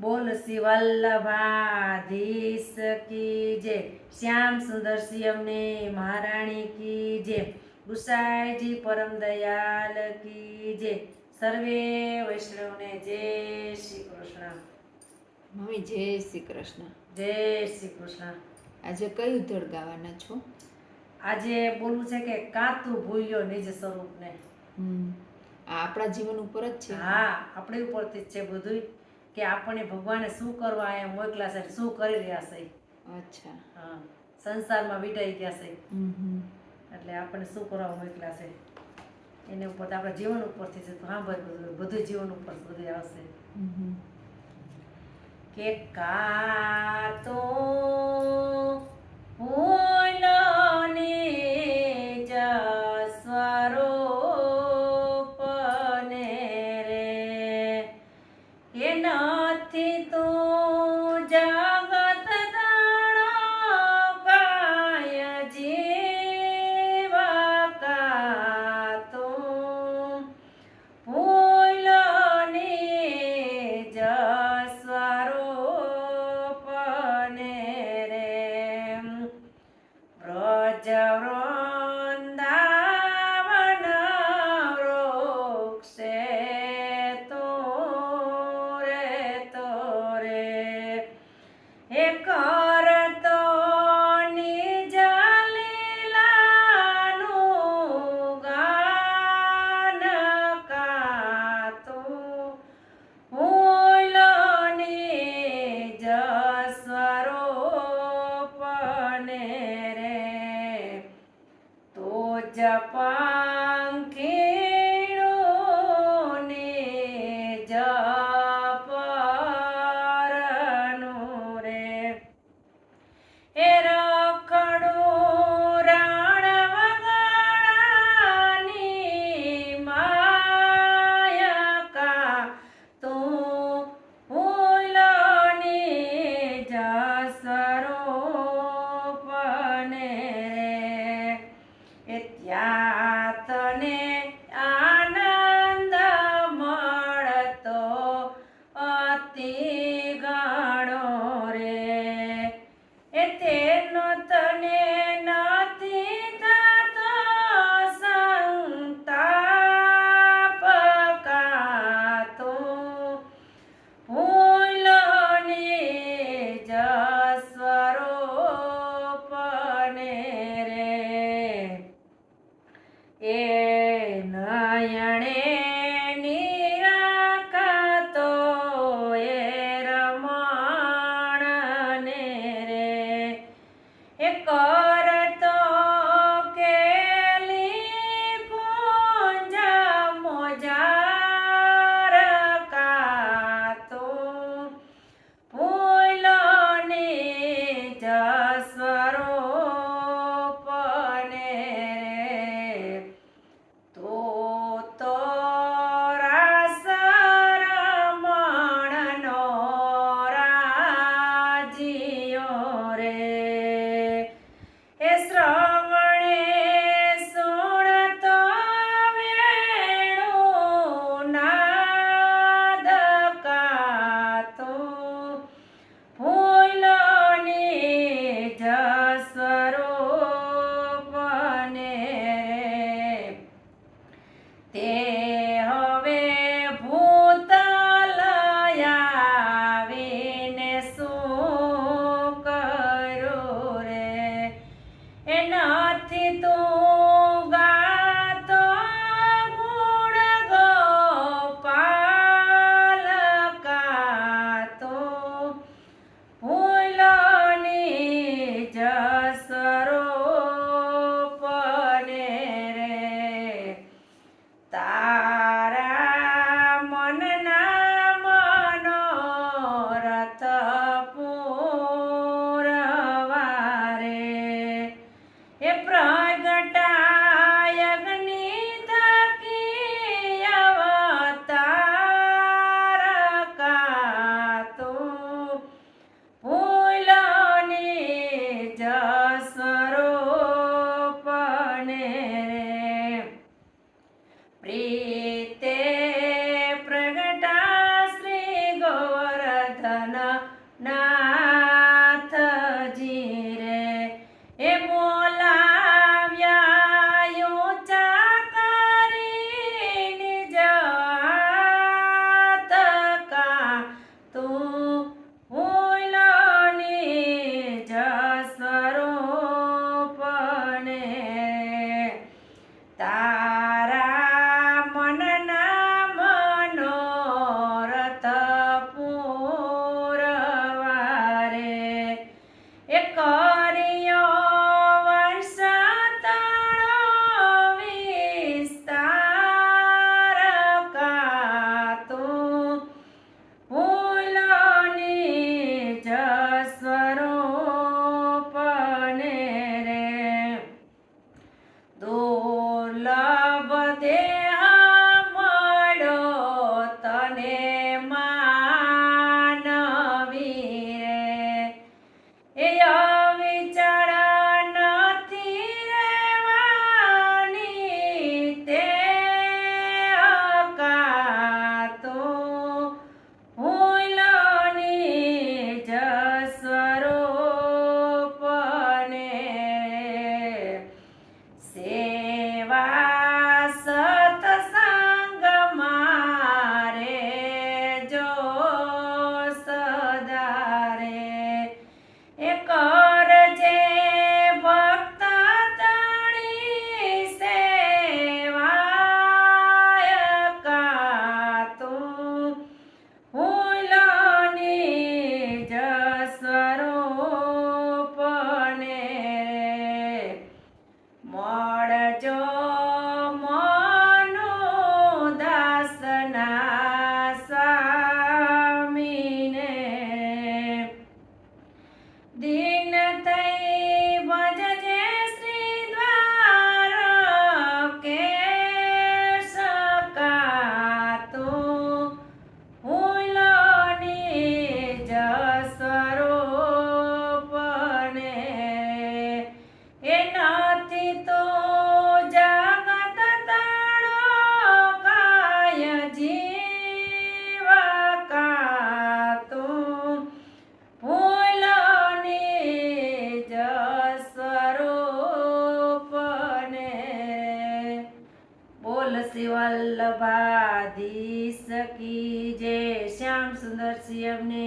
બોલ શ્રી વલ્લભાધીશ કી જે શ્યામ સુંદર અમને મહારાણી કી જે ગુસાઈજી પરમ દયાલ કી જે સર્વે વૈષ્ણવને જય શ્રી કૃષ્ણ. મમ્મી જય શ્રી કૃષ્ણ. જય શ્રી કૃષ્ણ. આજે કયું ધડ ગાવાના છો? આજે બોલવું છે કે કાતું ભૂલ્યો નિજ સ્વરૂપને. આ આપણા જીવન ઉપર જ છે. હા આપણી ઉપરથી જ છે બધું કે આપણને ભગવાને શું કરવા અહીંયા મોકલા છે શું કરી રહ્યા છે? અચ્છા. હા સંસારમાં વિટાઈ ગયા છે. એટલે આપણને શું કરવા મોકલા છે? એને ઉપર આપણા જીવન ઉપરથી છે તો હા બધું બધું જીવન ઉપર બધું આવશે. કે કા તો ભૂલો का જણે Te Dola. વલ્લભાધીશ